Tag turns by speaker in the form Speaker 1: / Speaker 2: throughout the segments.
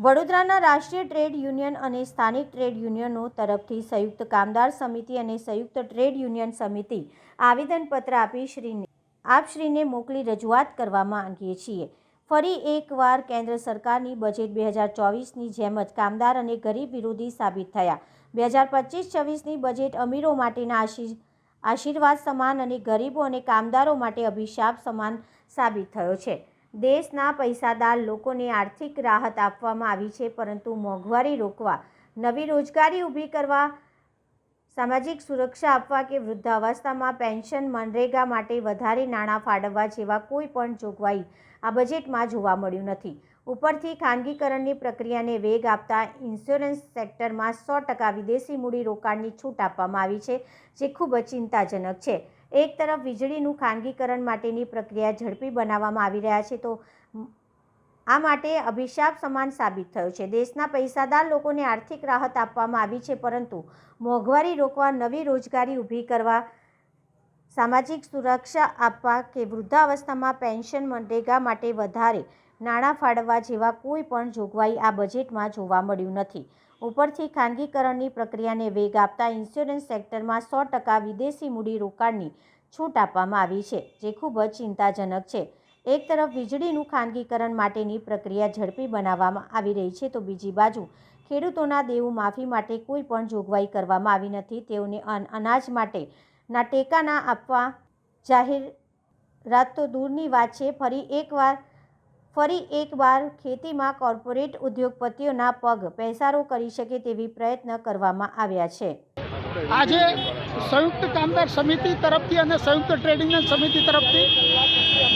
Speaker 1: વડોદરાના રાષ્ટ્રીય trade union અને સ્થાનિક ટ્રેડ યુનિયનો તરફથી સંયુક્ત કામદાર સમિતિ અને સંયુક્ત ટ્રેડ યુનિયન સમિતિ આવેદનપત્ર આપી શ્રીને આપશ્રીને મોકલી રજૂઆત કરવા માંગીએ છીએ. ફરી એકવાર કેન્દ્ર સરકારની બજેટ બે હજાર ચોવીસની જેમ જ કામદાર અને ગરીબ વિરોધી સાબિત થયા. બે હજાર પચીસ છવ્વીસની બજેટ અમીરો માટેના આશી આશીર્વાદ સમાન અને ગરીબો અને કામદારો માટે અભિશાપ સમાન સાબિત થયો છે. દેશના પૈસાદાર લોકોને આર્થિક રાહત આપવામાં આવી છે, પરંતુ મોંઘવારી રોકવા, નવી રોજગારી ઊભી કરવા, સામાજિક સુરક્ષા આપવા કે વૃદ્ધાવસ્થામાં પેન્શન મનરેગા માટે વધારે નાણાં ફાળવવા જેવા કોઈ પણ જોગવાઈ આ બજેટમાં જોવા મળ્યું નથી. ઉપરથી ખાનગીકરણની પ્રક્રિયાને વેગ આપતા ઇન્સ્યોરન્સ સેક્ટરમાં સો ટકા વિદેશી મૂડી રોકાણની છૂટ આપવામાં આવી છે, જે ખૂબ જ ચિંતાજનક છે. એક તરફ વીજળીનું ખાનગીકરણ માટેની પ્રક્રિયા ઝડપી બનાવવામાં આવી રહ્યા છે, તો આ માટે અભિશાપ સમાન સાબિત થયો છે. દેશના પૈસાદાર લોકોને આર્થિક રાહત આપવામાં આવી છે, પરંતુ મોંઘવારી રોકવા, નવી રોજગારી ઊભી કરવા, સામાજિક સુરક્ષા આપવા કે વૃદ્ધાવસ્થામાં પેન્શન મનરેગા માટે વધારે નાણાં ફાળવવા જેવા કોઈ પણ જોગવાઈ આ બજેટમાં જોવા મળ્યું નથી. ઉપરથી ખાનગીકરણની પ્રક્રિયાને વેગ આપતા ઇન્સ્યોરન્સ સેક્ટરમાં સો ટકા વિદેશી મૂડી રોકાણની છૂટ આપવામાં આવી છે, જે ખૂબ જ ચિંતાજનક છે. એક તરફ વીજળીનું ખાનગીકરણ માટેની પ્રક્રિયા ઝડપી બનાવવામાં આવી રહી છે, તો બીજી બાજુ ખેડૂતોના દેવું માફી માટે કોઈ પણ જોગવાઈ કરવામાં આવી નથી. તેઓને અન અનાજ માટેના ટેકાના આપવા આપવા જાહેરાત તો દૂરની વાત છે, ફરી એકવાર ફરી એકવાર ખેતીમાં કોર્પોરેટ ઉદ્યોગપતિઓના પગ પેસારો કરી શકે તેવી પ્રયત્ન કરવામાં આવ્યા છે.
Speaker 2: આજે સંયુક્ત કામદાર સમિતિ તરફથી અને સંયુક્ત ટ્રેડિંગ સમિતિ તરફથી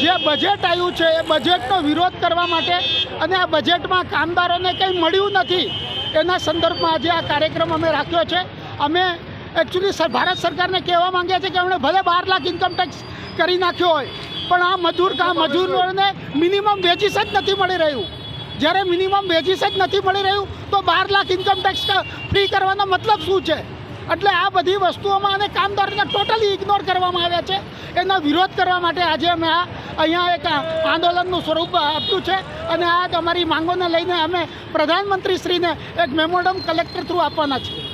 Speaker 2: જે બજેટ આવ્યું છે, એ બજેટનો વિરોધ કરવા માટે અને આ બજેટમાં કામદારોને કંઈ મળ્યું નથી, એના સંદર્ભમાં આજે આ કાર્યક્રમ અમે રાખ્યો છે. અમે એકચ્યુઅલી ભારત સરકારને કહેવા માંગીએ છીએ કે એમણે ભલે બાર લાખ ઇન્કમ ટેક્સ કરી નાખ્યો હોય પણ આ મજૂર કામ મજૂરોને મિનિમમ વેજીસ જ નથી મળી રહ્યું. જ્યારે મિનિમમ વેજીસ જ નથી મળી રહ્યું તો બાર લાખ ઇન્કમ ટેક્સ ફ્રી કરવાનો મતલબ શું છે? એટલે આ બધી વસ્તુઓમાં અને કામદારોને ટોટલી ઇગ્નોર કરવામાં આવ્યા છે. એનો વિરોધ કરવા માટે આજે અમે આ અહીંયા એક આંદોલનનું સ્વરૂપ આપ્યું છે અને આ અમારી માંગોને લઈને અમે પ્રધાનમંત્રીશ્રીને એક મેમોરમ કલેક્ટર થ્રુ આપવાના છીએ.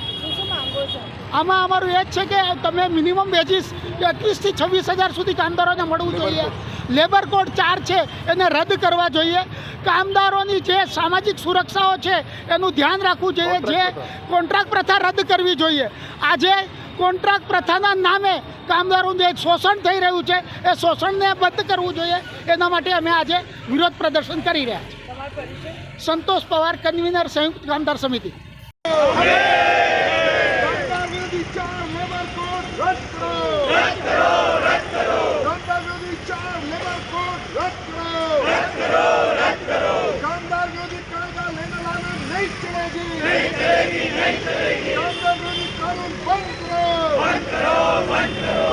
Speaker 2: આમાં અમારું એ જ છે કે તમે મિનિમમ વેજીસ એકવીસથી છવ્વીસ હજાર સુધી કામદારોને મળવું જોઈએ. લેબર કોડ ચાર છે એને રદ કરવા જોઈએ. કામદારોની જે સામાજિક સુરક્ષાઓ છે એનું ધ્યાન રાખવું જોઈએ. જે કોન્ટ્રાક્ટ પ્રથા રદ કરવી જોઈએ. આજે કોન્ટ્રાક્ટ પ્રથાના નામે કામદારોનું જે શોષણ થઈ રહ્યું છે. એ શોષણને બંધ કરવું જોઈએ. એના માટે અમે આજે વિરોધ પ્રદર્શન કરી રહ્યા છીએ. સંતોષ પવાર કન્વીનર સંયુક્ત કામદાર સમિતિ.
Speaker 3: રદ કરો રદ કરો રદ કરો કામદાર વિરોધી ચાર લેબર કોડ રદ કરો રદ કરો રદ કરો કામદાર વિરોધી કડકા લેના લાના નહીં ચલેગી નહીં ચલેગી નહીં ચલેગી કામદાર વિરોધી કાનૂન બંધ કરો બંધ કરો બંધ કરો